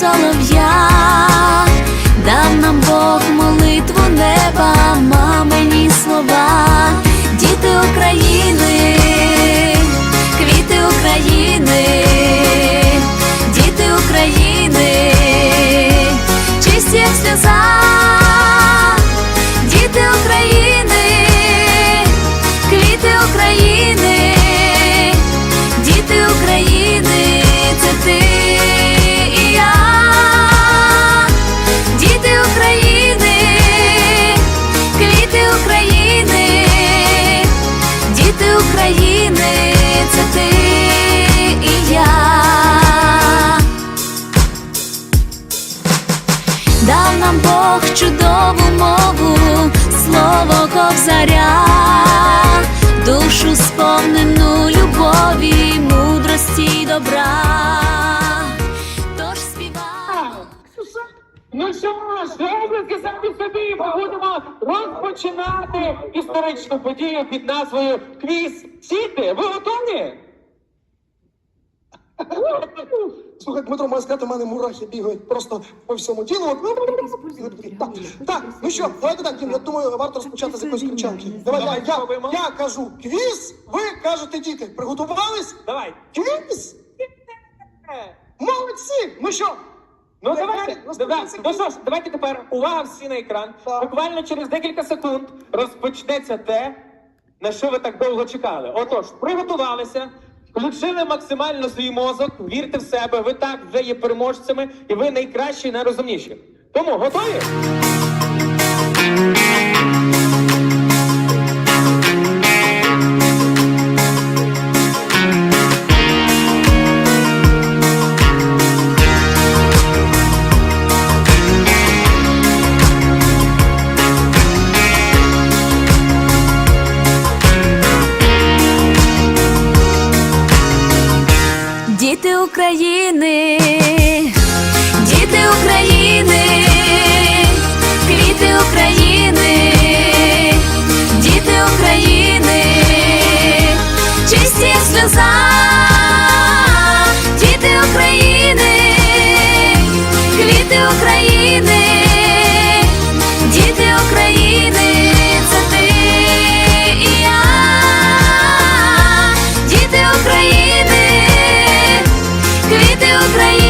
солов'я, дав нам Бог молитву неба, мамині слова, добра. Тож співай. Ну що ж, обласки самі собі ми будемо розпочинати історичну подію під назвою Квіз Сіти. Ви готові? Слухай, Дмитро, сказати, у мене мурахи бігають просто по всьому тілу. Так, так, ну що, давайте так, Дім, я думаю, варто розпочати з якоїсь кричалки. Давай, я, Давай, я, я кажу квіз, ви кажете діти. Приготувались? Давай. Квіз? Молодці! Ну що? Ну Давай, давайте, розпочнеться ну що ж, давайте тепер увага всі на екран. Так. Буквально через декілька секунд розпочнеться те, на що ви так довго чекали. Отож, приготувалися, включили максимально свій мозок, вірте в себе, ви так вже є переможцями, і ви найкращі, найрозумніші. Тому готові? діти України, діти України, квіти України, діти України, чисті сльоза, діти України, квіти України, діти України. Це ти і я, діти України. Ти Україна.